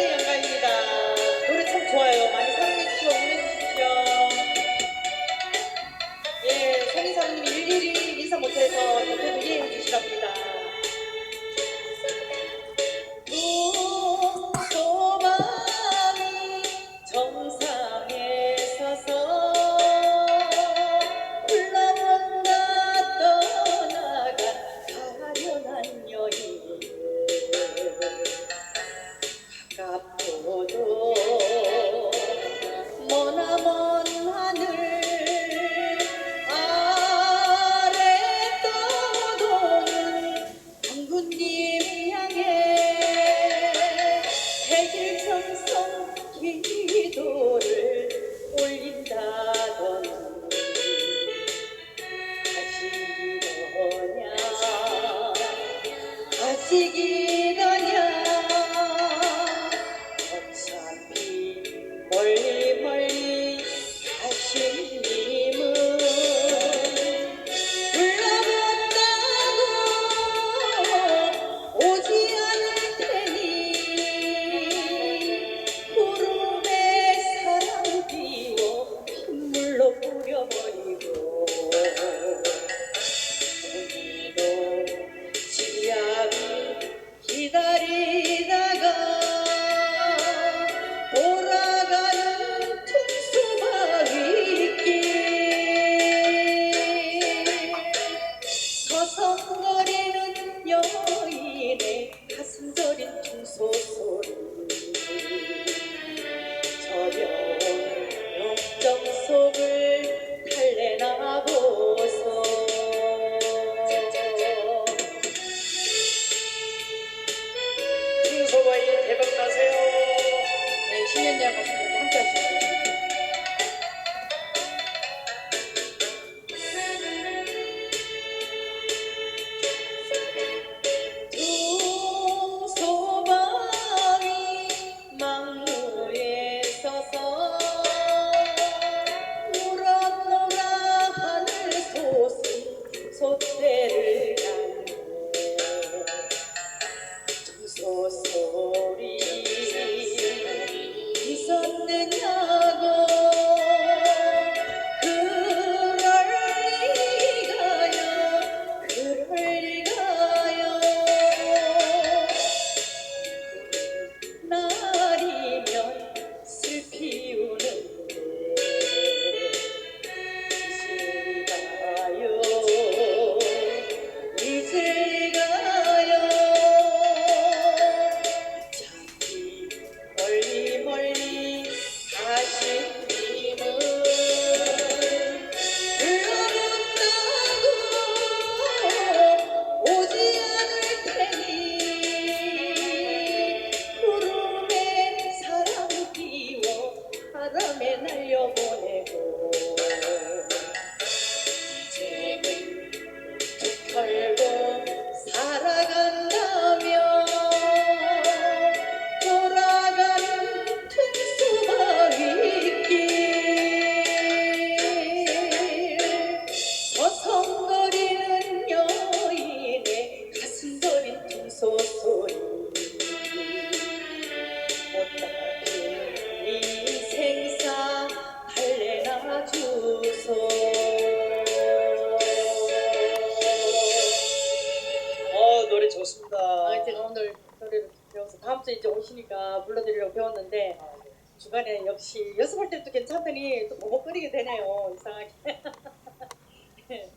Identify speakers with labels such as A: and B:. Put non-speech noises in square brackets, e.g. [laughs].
A: 사랑의 연가입니다. 노래 참 좋아요. 많이 사랑해주시고 응원해주십시오. 예, 선인사모님 일일이 인사 못해서 대표도 이해해주시라고. 서성거리는 여인의 가슴 저린 중소소리
B: 또
A: 이제 오시니까 불러드리려고 배웠는데
B: 아, 네.
A: 중간에 역시 연습할 때도 괜찮더니 또 버벅거리게 되네요. 이상하게. [laughs] 네.